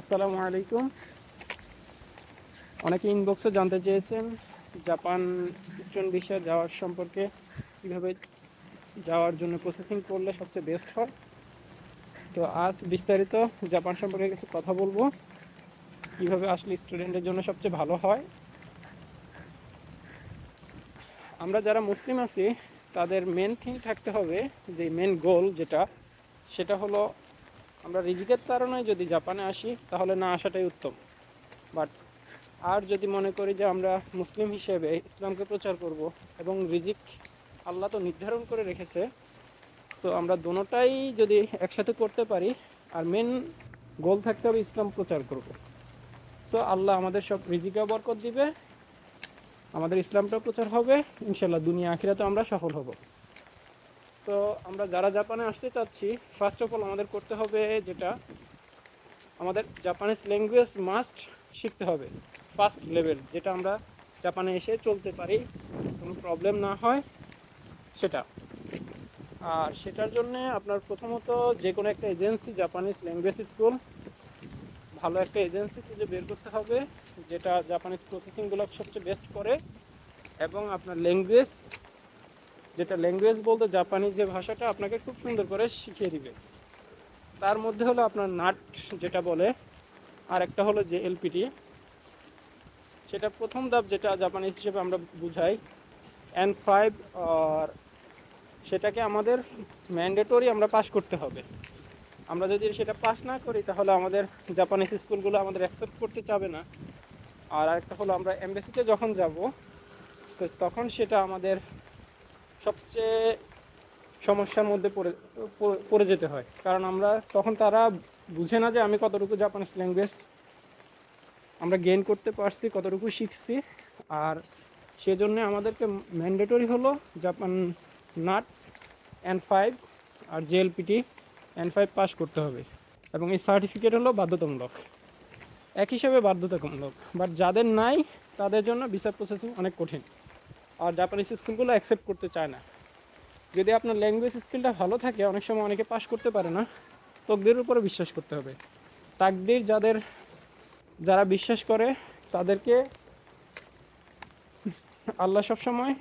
আসসালামু আলাইকুম। অনেকে ইনবক্সে জানতে চেয়েছেন জাপান স্টুডেন্ট ভিসা যাওয়ার সম্পর্কে কীভাবে যাওয়ার জন্য প্রসেসিং করলে সবচেয়ে বেস্ট হয়। তো আজ বিস্তারিত জাপান সম্পর্কে কিছু কথা বলব। কীভাবে আসলে স্টুডেন্টের জন্য সবচেয়ে ভালো হয়। আমরা যারা মুসলিম আছি, তাদের মেন থিং থাকতে হবে যে মেন গোল যেটা, সেটা হলো আমরা রিজিকের কারণে যদি জাপানে আসি, তাহলে না আসাটাই উত্তম। বাট আর যদি মনে করি যে আমরা মুসলিম হিসেবে ইসলামকে প্রচার করব এবং রিজিক আল্লাহ তো নির্ধারণ করে রেখেছে সো আমরা দোনোটাই যদি একসাথে করতে পারি, আর মেন গোল থাকতে হবে ইসলাম প্রচার করব। সো আল্লাহ আমাদের সব রিজিকেও বরকত দিবে, আমাদের ইসলামটাও প্রচার হবে ইনশাল্লাহ দুনিয়া আখিরাতে আমরা সফল হব। তো আমরা যারা জাপানে আসতে চাচ্ছি ফার্স্ট অফ অল আমাদের করতে হবে যেটা, আমাদের জাপানিজ ল্যাঙ্গুয়েজ মাস্ট শিখতে হবে ফার্স্ট লেভেল যেটা আমরা জাপানে এসে চলতে পারি, কোনো প্রবলেম না হয়, সেটা। আর সেটার জন্যে আপনার প্রথমত যে কোনো একটা এজেন্সি জাপানিজ ল্যাঙ্গুয়েজ স্কুল ভালো একটা এজেন্সি খুঁজে বের করতে হবে, যেটা জাপানিজ প্রসেসিংগুলো সবচেয়ে বেস্ট করে, এবং আপনার ল্যাঙ্গুয়েজ যেটা ল্যাঙ্গুয়েজ বলতে জাপানি যে ভাষাটা আপনাকে খুব সুন্দর করে শিখিয়ে দিবে। তার মধ্যে হলো আপনার নাট যেটা বলে আর একটা হলো যে এলপিটি সেটা প্রথম ধাপ যেটা জাপানি হিসেবে আমরা বুঝাই। এন ফাইভ আর সেটাকে আমাদের ম্যান্ডেটরি আমরা পাস করতে হবে। আমরা যদি সেটা পাস না করি, তাহলে আমাদের জাপানিজ স্কুলগুলো আমাদের অ্যাকসেপ্ট করতে চাবে না। আর আরেকটা হলো আমরা এমবেসিতে যখন যাব, তো তখন সেটা আমাদের সবচেয়ে সমস্যার মধ্যে পড়ে, পড়ে- যেতে হয়। কারণ আমরা তখন তারা বুঝে না যে আমি কতটুকু জাপানিজ ল্যাঙ্গুয়েজ আমরা গেইন করতে পারছি, কতটুকু শিখছি। আর সেজন্য আমাদেরকে ম্যান্ডেটরি হলো জাপান নাট এন ফাইভ আর জেএলপিটি এন ফাইভ পাস করতে হবে। এবং এই সার্টিফিকেট হলো বাধ্যতামূলক। এক হিসাবে বাধ্যতামূলক। বাট যাদের নাই, তাদের জন্য বিচার প্রসেসিং অনেক কঠিন। আর জাপানিজ স্কুলগুলো অ্যাকসেপ্ট করতে চায় না। যদি আপনার ল্যাঙ্গুয়েজ স্কিলটা ভালো থাকে, অনেক সময় অনেকে পাস করতে পারে না তকদির উপরে বিশ্বাস করতে হবে। তাকদির যাদের, যারা বিশ্বাস করে, তাদেরকে আল্লাহ সবসময়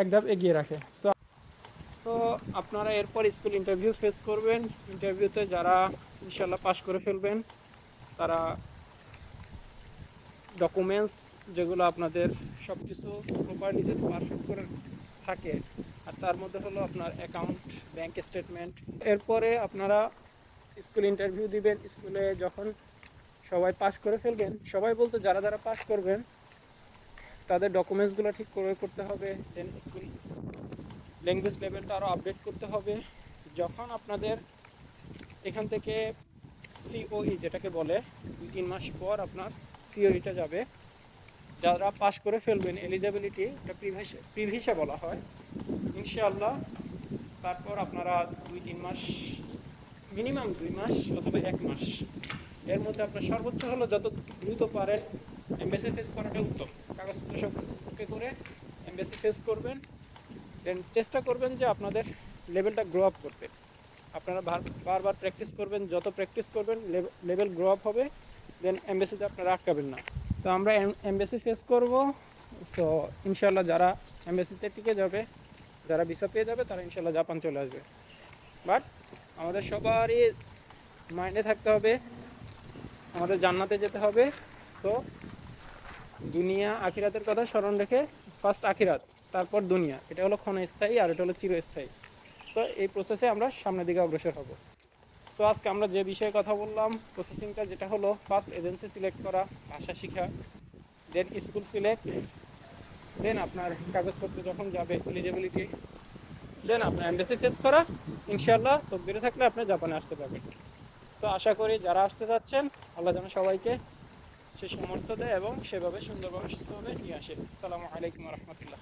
এক ধাপ এগিয়ে রাখে। তো আপনারা এরপর স্কুল ইন্টারভিউ ফেস করবেন। ইন্টারভিউতে যারা ইনশাল্লাহ পাস করে ফেলবেন, তারা ডকুমেন্টস যেগুলো আপনাদের সব কিছু প্রপারলি যদি পারফেক্ট করে থাকে। আর তার মধ্যে হলো আপনার অ্যাকাউন্ট ব্যাংক স্টেটমেন্ট এরপরে আপনারা স্কুল ইন্টারভিউ দিবেন। স্কুলে যখন সবাই পাস করে ফেলবেন, সবাই বলতে যারা যারা পাস করবেন, তাদের ডকুমেন্টসগুলো ঠিক করে করতে হবে। দেন স্কুল ল্যাঙ্গুয়েজ লেভেলটা আরও আপডেট করতে হবে। যখন আপনাদের এখান থেকে সিওই যেটাকে বলে দুই তিন মাস পর আপনার সিওইটা যাবে। যারা পাশ করে ফেলবেন এলিজিবিলিটি এটা প্রিভিসা বলা হয়। ইনশাআল্লাহ, তারপর আপনারা দুই, তিন মাস মিনিমাম দুই মাস অথবা এক মাস। এর মধ্যে আপনার সর্বোচ্চ হলো যত দ্রুত পারেন এমবেসি ফেস করাটা উত্তম। কাগজপত্র সব ওকে করে এমবেসি ফেস করবেন দেন চেষ্টা করবেন যে আপনাদের লেভেলটা গ্রো আপ করতে। আপনারা বারবার প্র্যাকটিস করবেন, যত প্র্যাকটিস করবেন লেভেল গ্রো আপ হবে দেন এমবেসিতে আপনারা আটকাবেন না। তো আমরা এমবেসি ফেস করব। তো ইনশাল্লাহ যারা এমবেসিতে টিকে যাবে, যারা ভিসা পেয়ে যাবে, তারা ইনশাল্লাহ জাপান চলে আসবে। বাট আমাদের সবারই মাইন্ডে থাকতে হবে, আমাদের জান্নাতে যেতে হবে। তো দুনিয়া আখিরাতের কথা স্মরণ রেখে ফার্স্ট আখিরাত, তারপর দুনিয়া। এটা হলো ক্ষণস্থায়ী আর এটা হলো চিরস্থায়ী। তো এই প্রসেসে আমরা সামনের দিকে অগ্রসর হব। সো আজকে আমরা যে বিষয়ে কথা বললাম প্রসেসিংটা যেটা হলো ফার্স্ট এজেন্সি সিলেক্ট করা, ভাষা শেখা দেন স্কুল সিলেক্ট দেন আপনার কাগজপত্র যখন যাবে এলিজিবিলিটি দেন আপনার এমবেসি টেস্ট করা ইনশাল্লাহ তকদিরে থাকলে আপনি জাপানে আসতে পারবেন। তো আশা করি যারা আসতে যাচ্ছেন আল্লাহ যেন সবাইকে সে সমর্থ দেয় এবং সেভাবে সুন্দরভাবে সুস্থভাবে নিয়ে আসে। আসসালামু আলাইকুম রহমতুল্লাহ।